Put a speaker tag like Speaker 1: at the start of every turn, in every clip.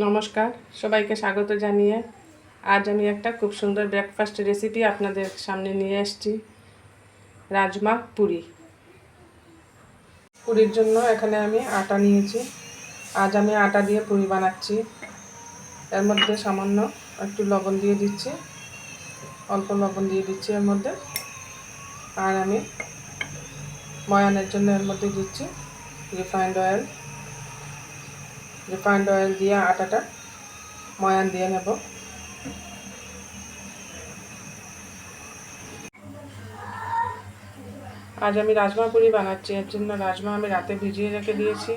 Speaker 1: নমস্কার, সবাইকে স্বাগত জানিয়ে আজ আমি একটা খুব সুন্দর ব্রেকফাস্ট রেসিপি আপনাদের সামনে নিয়ে এসেছি, রাজমা পুরি। পুরির জন্য এখানে আমি আটা নিয়েছি। আজ আমি আটা দিয়ে পুরি বানাচ্ছি। এর মধ্যে সামান্য একটু লবণ দিয়ে দিচ্ছি, অল্প লবণ দিয়ে দিচ্ছি এর মধ্যে। আর আমি ময়ানের জন্য এর মধ্যে দিচ্ছি রিফাইন্ড অয়েল রিফাইন্ড অয়েল দিয়ে আটাটা ময়ান দিয়ে নেব আজ আমি রাজমা পুরি বানাচ্ছি এর জন্য রাজমা আমি রাতে ভিজিয়ে রেখে দিয়েছি।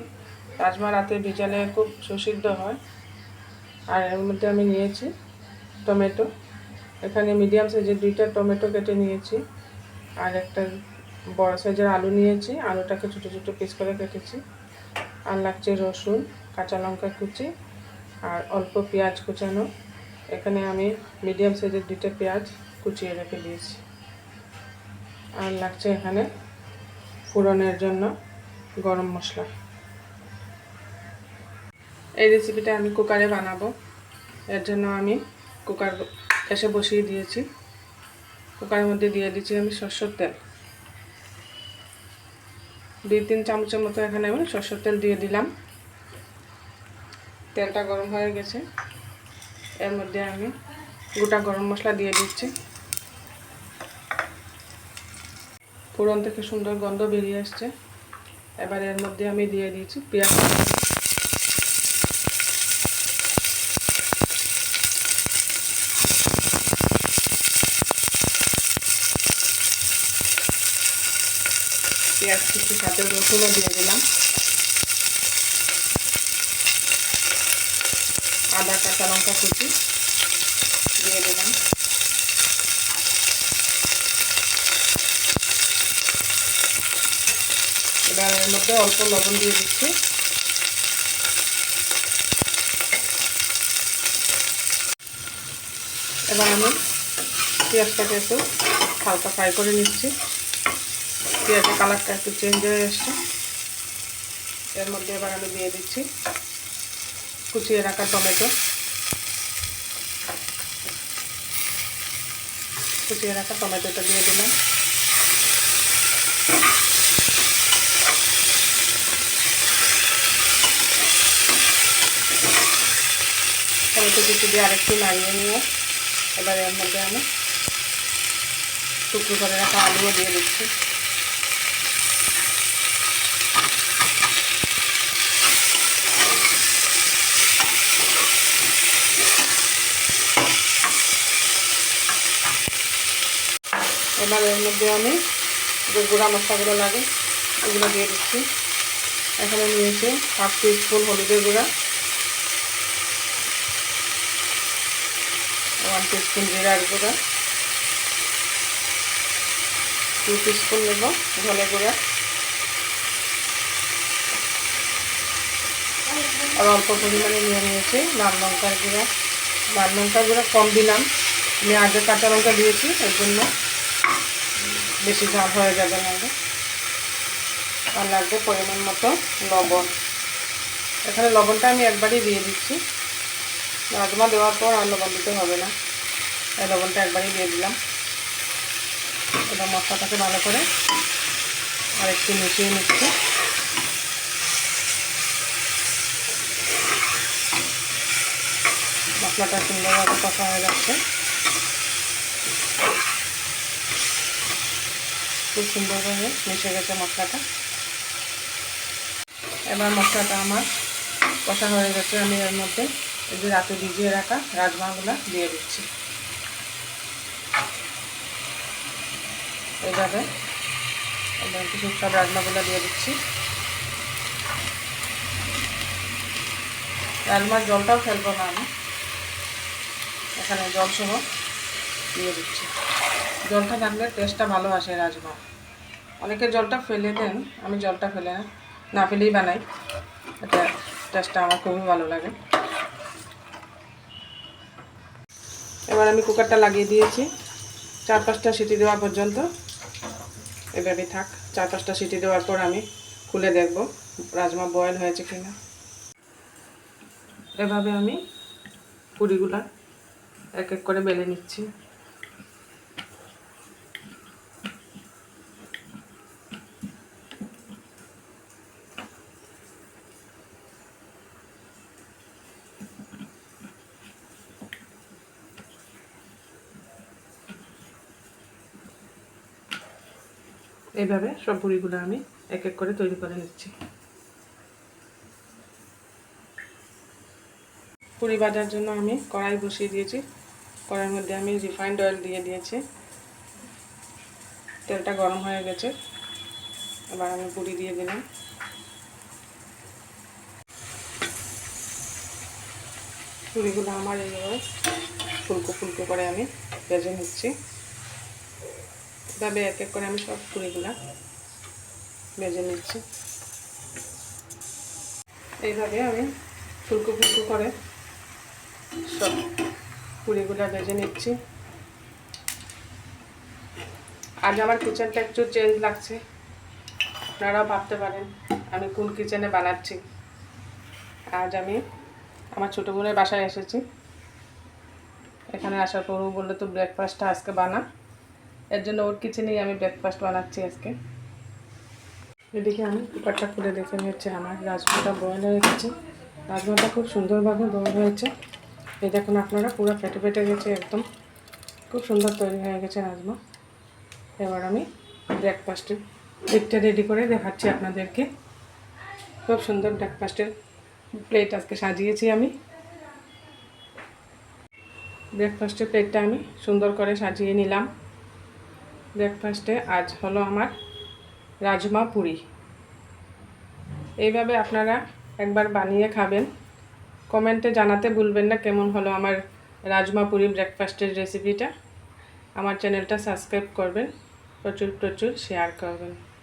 Speaker 1: রাজমা রাতে ভিজালে খুব সুসিদ্ধ হয়। আর এর মধ্যে আমি নিয়েছি টমেটো। এখানে মিডিয়াম সাইজের দুইটা টমেটো কেটে নিয়েছি। আর একটা বড় সাইজের আলু নিয়েছি। আলুটাকে ছোটো ছোটো পিস করে কেটেছি। আর লাগছে রসুন। কাঁচা লঙ্কা কুচি আর অল্প পেঁয়াজ কুচানো। এখানে আমি মিডিয়াম সাইজের দুইটা পেঁয়াজ কুচিয়ে রেখে দিয়েছি। আর লাগছে এখানে ফোড়নের জন্য গরম মশলা। এই রেসিপিটা আমি কুকারে বানাবো। এর জন্য আমি কুকার গ্যাসে বসিয়ে দিয়েছি। কুকারের মধ্যে দিয়ে দিচ্ছি আমি সর্ষের তেল। দুই, তিন চামচের মতো এখানে আমি সর্ষের তেল দিয়ে দিলাম। তেলটা গরম হয়ে গেছে। এর মধ্যে আমি গোটা গরম মশলা দিয়ে দিচ্ছি। ফোড়ন থেকে সুন্দর গন্ধ বেরিয়ে আসছে। এবার এর মধ্যে আমি দিয়ে দিয়েছি পেঁয়াজ। পেঁয়াজ কিছু সাথে রসুনও দিয়ে দিলাম। আদা, কাঁচা লঙ্কা কুচি দিয়ে দিলাম। এবার এর মধ্যে অল্প লবণ দিয়ে দিচ্ছি। এবার আমি পেঁয়াজটাকে একটু হালকা ফ্রাই করে নিচ্ছি। পেঁয়াজের কালারটা একটু চেঞ্জ হয়ে এসছে। এর মধ্যে এবার আমি দিয়ে দিচ্ছি কুচিয়ে রাখা টমেটো। কুচিয়ে রাখা টমেটোটা দিয়ে দিলাম। টমেটো কুচি দিয়ে আরেকটু নাড়িয়ে নিয়ে এবার এর মধ্যে আমি টুকরো করে রাখা আলুও দিয়ে দিচ্ছি। এবার এর মধ্যে আমি যে গুঁড়া মশলাগুলো লাগে ওগুলো দিয়ে দিচ্ছি। এখানে নিয়েছি হাফ টি স্পুন হলুদের গুঁড়া, ওয়ান টিস্পুন জিরার গুঁড়া টু টিস্পুন নেব ধনে গুঁড়া। আর অল্প পরিমাণে নিয়ে নিয়েছি লাল লঙ্কার গুঁড়া। লাল লঙ্কার গুঁড়া কম দিলাম। আমি আগে কাঁচা লঙ্কা দিয়েছি, এর জন্য বেশি ঝাল হয়ে যাবে না আর লাগবে পরিমাণ মতো লবণ। এখানে লবণটা আমি একবারই দিয়ে দিচ্ছি। রাজমা দেওয়ার পর আর লবণ দিতে হবে না। এই লবণটা একবারই দিয়ে দিলাম। এবার মশলাটাকে ভালো করে আর একটু মিশিয়ে নিচ্ছি। মশলাটা সুন্দরভাবে কষা হয়ে যাচ্ছে। খুব সুন্দরভাবে মিশে গেছে মশলাটা। এবার মশলাটা আমার কষা হয়ে গেছে। আমি এর মধ্যে এই যে রাতে ভিজিয়ে রাখা রাজমাগুলো দিয়ে দিচ্ছি। এইভাবে কিছু সব রাজমাগুলো দিয়ে দিচ্ছি। রাজমার জলটাও ফেলব না আমি। এখানে জল সহ দিয়ে দিচ্ছি। জলটা থাকলে টেস্টটা ভালো আসে রাজমা। অনেকে জলটা ফেলে দেন, আমি জলটা ফেলে না ফেলেই বানাই। এটা টেস্টটা আমার খুবই ভালো লাগে। এবার আমি কুকারটা লাগিয়ে দিয়েছি। চার পাঁচটা সিটি দেওয়া পর্যন্ত। এভাবে থাক চার পাঁচটা সিটি দেওয়ার পর আমি খুলে দেখব রাজমা বয়েল হয়েছে কিনা। এভাবে আমি পুরিগুলা এক এক করে বেলে নিচ্ছি। এইভাবে সব পুরিগুলো আমি এক এক করে তৈরি করে নিচ্ছি। পুরি ভাজার জন্য আমি কড়াই বসিয়ে দিয়েছি। কড়াইয়ের মধ্যে আমি রিফাইন্ড অয়েল দিয়ে দিয়েছি। তেলটা গরম হয়ে গেছে। এবার আমি পুরি দিয়ে দিলাম। পুরিগুলো আমার এইভাবে ফুলকো ফুলকো করে আমি ভেজে নিচ্ছি। এভাবে এক এক করে আমি সব পুরিগুলা ভেজে নিচ্ছি। এইভাবে আমি ফুলকো ফুলকু করে সব পুরিগুলা ভেজে নিচ্ছি। আজ আমার কিচেনটা একটু চেঞ্জ লাগছে। আপনারাও ভাবতে পারেন, আমি কোন কিচেনে বানাচ্ছি। আজ আমি আমার ছোটো বোনের বাসায় এসেছি। এখানে আসার পর বলল তো ব্রেকফাস্টটা আজকে বানা। এর জন্য ওর কিচেনেই আমি ব্রেকফাস্ট বানাচ্ছি আজকে। এদিকে আমি কুকারটা খুলে দেখে নিচ্ছে, আমার রাজমাটা বয়েল হয়ে গেছে। রাজমাটা খুব সুন্দরভাবে বয়েল হয়েছে। এই দেখুন আপনারা, পুরো ফেটে ফেটে গেছে একদম। খুব সুন্দর তৈরি হয়ে গেছে রাজমা। এবার আমি ব্রেকফাস্টের দিকটা রেডি করে দেখাচ্ছি আপনাদেরকে। খুব সুন্দর ব্রেকফাস্টের প্লেট আজকে সাজিয়েছি আমি। ব্রেকফাস্টের প্লেটটা আমি সুন্দর করে সাজিয়ে নিলাম। ব্রেকফাস্টে আজ হলো আমার রাজমা পুরি। এইভাবে আপনারা একবার বানিয়ে খাবেন। কমেন্টে জানাতে ভুলবেন না কেমন হলো আমার রাজমা পুরি ব্রেকফাস্টের রেসিপিটা। আমার চ্যানেলটা সাবস্ক্রাইব করবেন। প্রচুর প্রচুর শেয়ার করবেন।